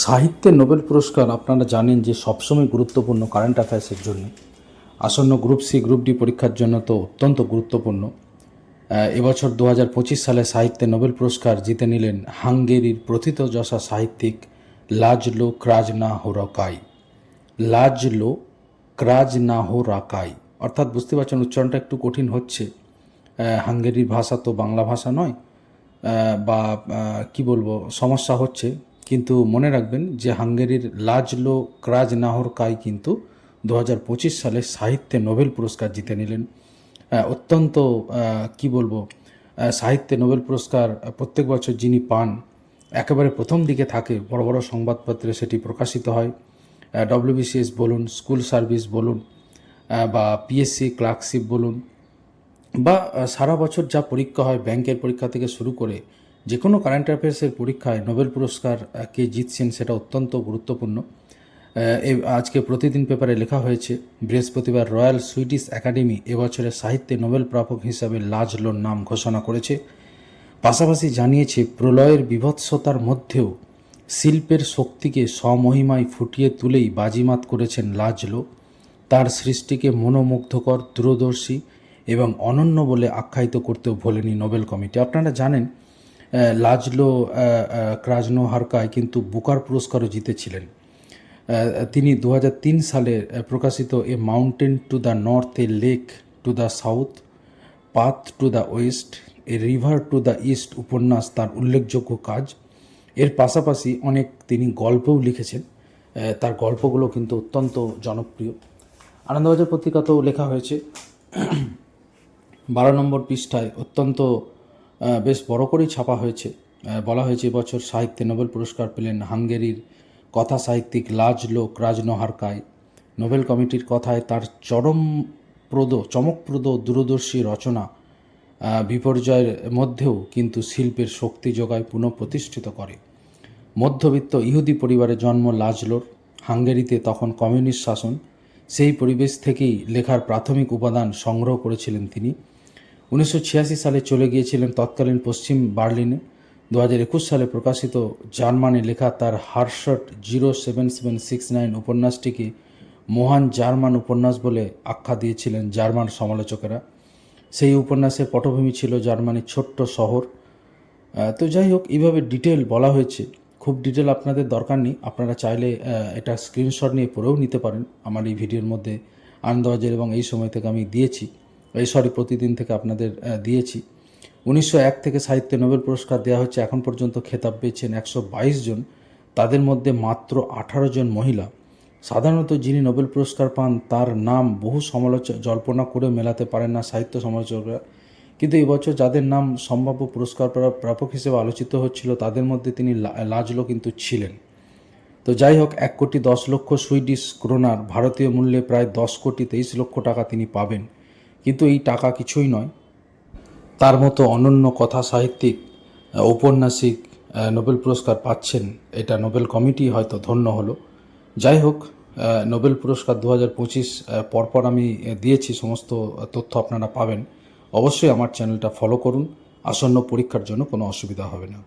সাহিত্যে নোবেল পুরস্কার আপনারা জানেন যে সবসময় গুরুত্বপূর্ণ কারেন্ট অ্যাফেয়ার্সের জন্য। আসন্ন গ্রুপ সি গ্রুপ ডি পরীক্ষার জন্য তো অত্যন্ত গুরুত্বপূর্ণ। এবছর দু হাজার পঁচিশ সালে সাহিত্যে নোবেল পুরস্কার জিতে নিলেন হাঙ্গেরির প্রথিতযশা সাহিত্যিক লাজলো ক্রাজনা হোরকাই লাজলো ক্রাজনা হোরাকাই অর্থাৎ বুঝতে পারছেন উচ্চারণটা একটু কঠিন হচ্ছে। হাঙ্গেরির ভাষা তো বাংলা ভাষা নয়। বা কি বলব, সমস্যা হচ্ছে। কিন্তু মনে রাখবেন যে হাঙ্গেরির লাজলো ক্রাজ নাহর কাই কিন্তু দু হাজার পঁচিশ সালে সাহিত্যে নোবেল পুরস্কার জিতে নিলেন। অত্যন্ত কি বলব সাহিত্যে নোবেল পুরস্কার প্রত্যেক বছর যিনি পান, একেবারে প্রথম দিকে থাকে, বড় বড় সংবাদপত্রে সেটি প্রকাশিত হয়। ডব্লিউবিসিএস বলুন, স্কুল সার্ভিস বলুন বা পিএসসি ক্লার্কশিপ বলুন, বা সারা বছর যা পরীক্ষা হয়, ব্যাংকের পরীক্ষা থেকে শুরু করে যে কোনো কারেন্ট অ্যাফেয়ার্সের পরীক্ষায় নোবেল পুরস্কার কে জিতছেন সেটা অত্যন্ত গুরুত্বপূর্ণ। আজকে প্রতিদিন পেপারে লেখা হয়েছে, বৃহস্পতিবার রয়্যাল সুইডিশ একাডেমি এবছরের সাহিত্যে নোবেল প্রাপক হিসাবে লাজলোর নাম ঘোষণা করেছে। পাশাপাশি জানিয়েছে, প্রলয়ের বিভৎসতার মধ্যেও শিল্পের শক্তিকে স্বমহিমায় ফুটিয়ে তুলেই বাজিমাত করেছেন লাজলো। তার সৃষ্টিকে মনোমুগ্ধকর, দূরদর্শী এবং অনন্য বলে আখ্যায়িত করতেও ভোলেনি নোবেল কমিটি। আপনারা জানেন লাজলো ক্রাজনো হারকায় কিন্তু বুকার পুরস্কারও জিতেছিলেন। তিনি দু হাজার তিন সালে প্রকাশিত a mountain to the north a lake to the south, path to the west, a river to the east উপন্যাস তার উল্লেখযোগ্য কাজ। এর পাশাপাশি অনেক তিনি গল্পও লিখেছেন তার গল্পগুলো কিন্তু অত্যন্ত জনপ্রিয়। আনন্দবাজার পত্রিকাতেও লেখা হয়েছে, বারো নম্বর পৃষ্ঠায় অত্যন্ত বেশ বড় করেই ছাপা হয়েছে। বলা হয়েছে এবছর সাহিত্যে নোবেল পুরস্কার পেলেন হাঙ্গেরির কথা সাহিত্যিক লাজলো ক্রাজনোহারকায় নোবেল কমিটির কথায় তার চরমপ্রদ, চমকপ্রদ দূরদর্শী রচনা বিপর্যয়ের মধ্যেও কিন্তু শিল্পের শক্তি যোগায় পুনঃপ্রতিষ্ঠিত করে। মধ্যবিত্ত ইহুদি পরিবারে জন্ম লাজলোর হাঙ্গেরিতে তখন কমিউনিস্ট শাসন। সেই পরিবেশ থেকেই লেখার প্রাথমিক উপাদান সংগ্রহ করেছিলেন তিনি। উনিশশো ছিয়াশি সালে চলে গিয়েছিলেন তৎকালীন পশ্চিম বার্লিনে। দু একুশ সালে প্রকাশিত জার্মানে লেখা তার হার্শট zero seven seven six nine উপন্যাসটিকে মহান জার্মান উপন্যাস বলে আখ্যা দিয়েছিলেন জার্মান সমালোচকেরা। সেই উপন্যাসের পটভূমি ছিল জার্মানির ছোট্ট শহর। তো যাই হোক, এইভাবে ডিটেল বলা হয়েছে। খুব ডিটেল আপনাদের দরকার নেই। আপনারা চাইলে এটা স্ক্রিনশট নিয়ে পড়েও নিতে পারেন। আমার এই ভিডিওর মধ্যে আনন্দবাজার এবং এই সময় থেকে আমি দিয়েছি। এই সরি, প্রতিদিন থেকে আপনাদের দিয়েছি। উনিশশো এক থেকে সাহিত্যে নোবেল পুরস্কার দেওয়া হচ্ছে এখন পর্যন্ত খেতাব পেয়েছেন একশো বাইশ জন। তাদের মধ্যে মাত্র আঠারো জন মহিলা। সাধারণত যিনি নোবেল পুরস্কার পান, তার নাম বহু সমালোচ জল্পনা করে মেলাতে পারেন না সাহিত্য সমালোচকরা। কিন্তু এবছর যাদের নাম সম্ভাব্য পুরস্কার প্রা- প্রাপক হিসেবে আলোচিত হচ্ছিল, তাদের মধ্যে তিনি লাজলো কিন্তু ছিলেন। তো যাই হোক, এক কোটি দশ লক্ষ সুইডিশ ক্রোনার ভারতীয় মূল্যে প্রায় দশ কোটি তেইশ লক্ষ টাকা তিনি পাবেন। কিন্তু এই টাকা কিছুই নয়। তার মতো অনন্য কথা সাহিত্যিক ঔপন্যাসিক নোবেল পুরস্কার পাচ্ছেন এটা নোবেল কমিটি হয়তো ধন্য হলো। যাই হোক নোবেল পুরস্কার দু হাজার পঁচিশ পরপর আমি দিয়েছি, সমস্ত তথ্য আপনারা পাবেন। অবশ্যই আমার চ্যানেলটা ফলো করুন। আসন্ন পরীক্ষার জন্য কোনো অসুবিধা হবে না।